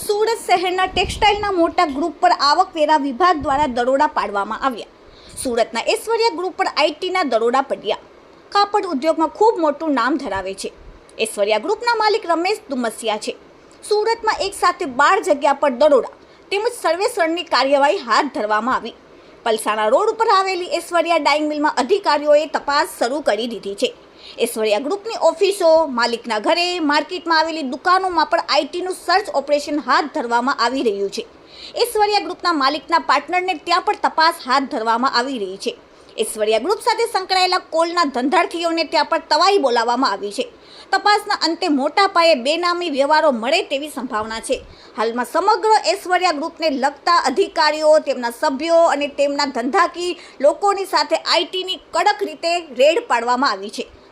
સુરત શહેરના ટેક્સટાઇલના મોટા ગ્રુપ પર આવકવેરા વિભાગ દ્વારા દરોડા પાડવામાં આવ્યા. સુરતના ઐશ્વર્યા ગ્રુપ પર આઈટીના દરોડા પડ્યા. કાપડ ઉદ્યોગમાં ખૂબ મોટું નામ ધરાવે છે. ઐશ્વર્યા ગ્રુપના માલિક રમેશ દુમસિયા છે. સુરતમાં એક સાથે બાર જગ્યા પર દરોડા, તેમજ સર્વેસરની કાર્યવાહી હાથ ધરવામાં આવી. પલસાણા રોડ ઉપર આવેલી ઐશ્વર્યા ડાઇંગ મિલમાં અધિકારીઓએ તપાસ શરૂ કરી દીધી છે. ઐશ્વર્યા ગ્રુપની ઓફિસો, માલિકના ઘરે, માર્કેટમાં આવેલી દુકાનોમાં પણ આઈટીનું સર્ચ ઓપરેશન હાથ ધરવામાં આવી રહ્યું છે. એશ્વર્યા ગ્રુપના માલિકના પાર્ટનરને ત્યાં પણ તપાસ હાથ ધરવામાં આવી રહી છે. ઐશ્વર્યા ગ્રુપ સાથે સંકળાયેલા કોલના ધંધાર્થીઓને ત્યાં પણ તવાઈ બોલાવવામાં આવી છે. તપાસના અંતે મોટા પાયે બેનામી વ્યવહારો મળે તેવી સંભાવના છે. હાલમાં સમગ્ર ઐશ્વર્યા ગ્રુપને લગતા અધિકારીઓ, તેમના સભ્યો અને તેમના ધંધાકી લોકોની સાથે આઈટીની કડક રીતે રેડ પાડવામાં આવી છે.